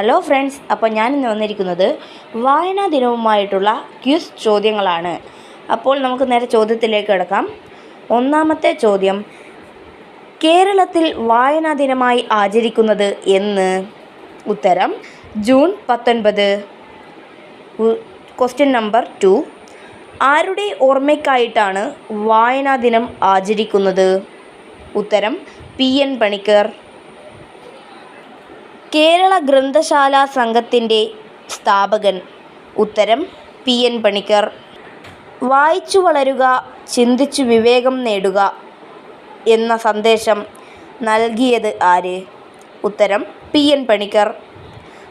Hello friends അപ്പോൾ ഞാനിന്ന് വന്നിരിക്കുന്നത് വായനാ ദിനവുമായിട്ടുള്ള ക്യൂസ് ചോദ്യങ്ങളാണ്. അപ്പോൾ നമുക്ക് നേരെ ചോദ്യത്തിലേക്ക് കിടക്കാം. ഒന്നാമത്തെ ചോദ്യം കേരളത്തിൽ വായനാ ദിനമായി ആചരിക്കുന്നത് എന്ന്. ഉത്തരം ജൂൺ പത്തൊൻപത്. ക്വസ്റ്റ്യൻ നമ്പർ ടു ആരുടെ ഓർമ്മയ്ക്കായിട്ടാണ് വായനാ ദിനം ആചരിക്കുന്നത്? ഉത്തരം പി എൻ പണിക്കർ. കേരള ഗ്രന്ഥശാല സംഘത്തിന്റെ സ്ഥാപകൻ. ഉത്തരം പി. എൻ. പണിക്കർ. വായിച്ചു വളരുക ചിന്തിച്ചു വിവേകം നേടുക എന്ന സന്ദേശം നൽകിയത് ആര്? ഉത്തരം പി. എൻ. പണിക്കർ.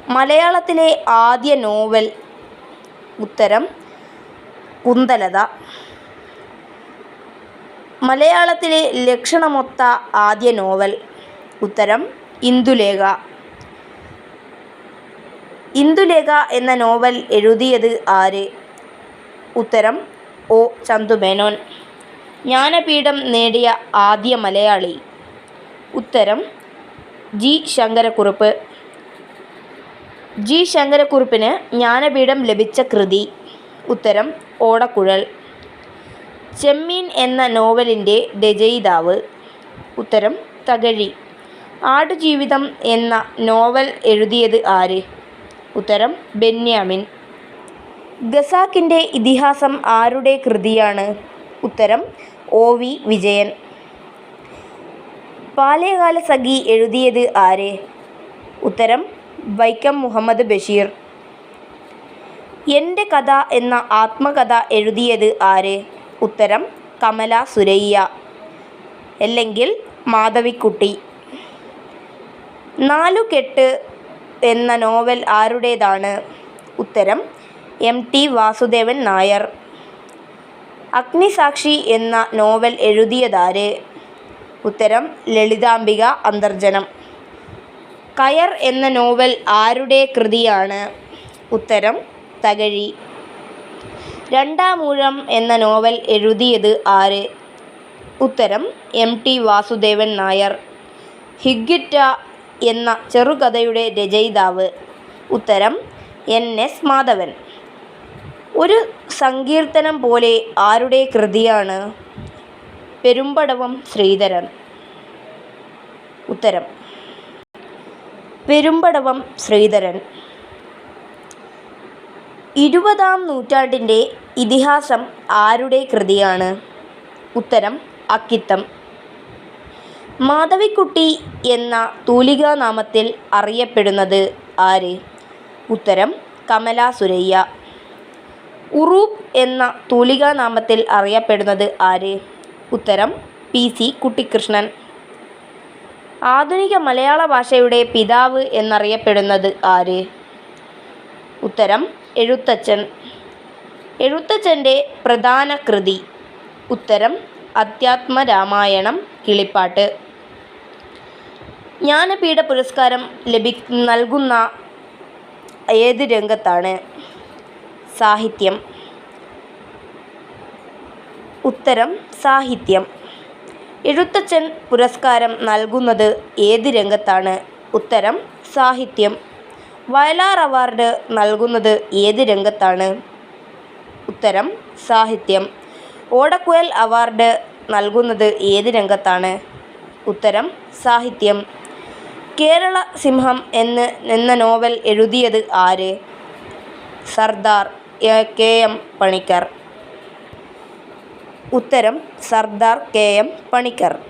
മലയാളത്തിലെ ആദ്യ നോവൽ. ഉത്തരം കുന്തലത. മലയാളത്തിലെ ലക്ഷണമൊത്ത ആദ്യ നോവൽ. ഉത്തരം ഇന്ദുലേഖ. ഇന്ദുലേഖ എന്ന നോവൽ എഴുതിയത് ആര്? ഉത്തരം ഒ. ചന്തുമേനോൻ. ജ്ഞാനപീഠം നേടിയ ആദ്യ മലയാളി. ഉത്തരം ജി. ശങ്കരക്കുറുപ്പ്. ജി. ശങ്കരക്കുറുപ്പിന് ജ്ഞാനപീഠം ലഭിച്ച കൃതി. ഉത്തരം ഓടക്കുഴൽ. ചെമ്മീൻ എന്ന നോവലിന്റെ രചയിതാവ്. ഉത്തരം തകഴി. ആടുജീവിതം എന്ന നോവൽ എഴുതിയത് ആര്? ഉത്തരം ബെന്യാമിൻ. ഖസാക്കിന്റെ ഇതിഹാസം ആരുടെ കൃതിയാണ്? ഉത്തരം ഒ വി വിജയൻ. ബാല്യകാല സഖി എഴുതിയത് ആരെ? ഉത്തരം വൈക്കം മുഹമ്മദ് ബഷീർ. എന്റെ കഥ എന്ന ആത്മകഥ എഴുതിയത് ആര്? ഉത്തരം കമല സുരയ്യ. അല്ലെങ്കിൽ മാധവിക്കുട്ടി. നാലുകെട്ട് എന്ന നോവൽ ആരുടേതാണ്? ഉത്തരം എം ടി വാസുദേവൻ നായർ. അഗ്നിസാക്ഷി എന്ന നോവൽ എഴുതിയതാര്? ഉത്തരം ലളിതാംബിക അന്തർജനം. കയർ എന്ന നോവൽ ആരുടെ കൃതിയാണ്? ഉത്തരം തകഴി. രണ്ടാമൂഴം എന്ന നോവൽ എഴുതിയത് ആര്? ഉത്തരം M T Vasudevan Nair. Higuita എന്ന ചെറുകഥയുടെ രചയിതാവ്. ഉത്തരം എൻ. എസ്. മാധവൻ. ഒരു സങ്കീർത്തനം പോലെ ആരുടെ കൃതിയാണ്? പെരുമ്പടവം ശ്രീധരൻ. ഉത്തരം പെരുമ്പടവം ശ്രീധരൻ. ഇരുപതാം നൂറ്റാണ്ടിന്റെ ഇതിഹാസം ആരുടെ കൃതിയാണ്? ഉത്തരം അക്കിത്തം. മാധവിക്കുട്ടി എന്ന തൂലികാനാമത്തിൽ അറിയപ്പെടുന്നത് ആര്? ഉത്തരം കമലാ സുരയ്യ. ഉറൂബ് എന്ന തൂലികാനാമത്തിൽ അറിയപ്പെടുന്നത് ആര്? ഉത്തരം പി. സി. കുട്ടിക്കൃഷ്ണൻ ആധുനിക മലയാള ഭാഷയുടെ പിതാവ് എന്നറിയപ്പെടുന്നത് ആര്? ഉത്തരം എഴുത്തച്ഛൻ. എഴുത്തച്ഛന്റെ പ്രധാന കൃതി. ഉത്തരം അധ്യാത്മരാമായണം കിളിപ്പാട്ട്. ജ്ഞാനപീഠ പുരസ്കാരം ലഭി നൽകുന്ന ഏത് രംഗത്താണ്? സാഹിത്യം. ഉത്തരം സാഹിത്യം. എഴുത്തച്ഛൻ പുരസ്കാരം നൽകുന്നത് ഏത് രംഗത്താണ്? ഉത്തരം സാഹിത്യം. വയലാർ അവാർഡ് നൽകുന്നത് ഏത് രംഗത്താണ്? ഉത്തരം സാഹിത്യം. ഓടക്കുയൽ അവാർഡ് നൽകുന്നത് ഏത് രംഗത്താണ്? ഉത്തരം സാഹിത്യം. കേരള സിംഹം എന്ന് എന്ന നോവൽ എഴുതിയത് ആര്? Sardar K M Panikkar. ഉത്തരം സർദാർ കെ എം പണിക്കർ.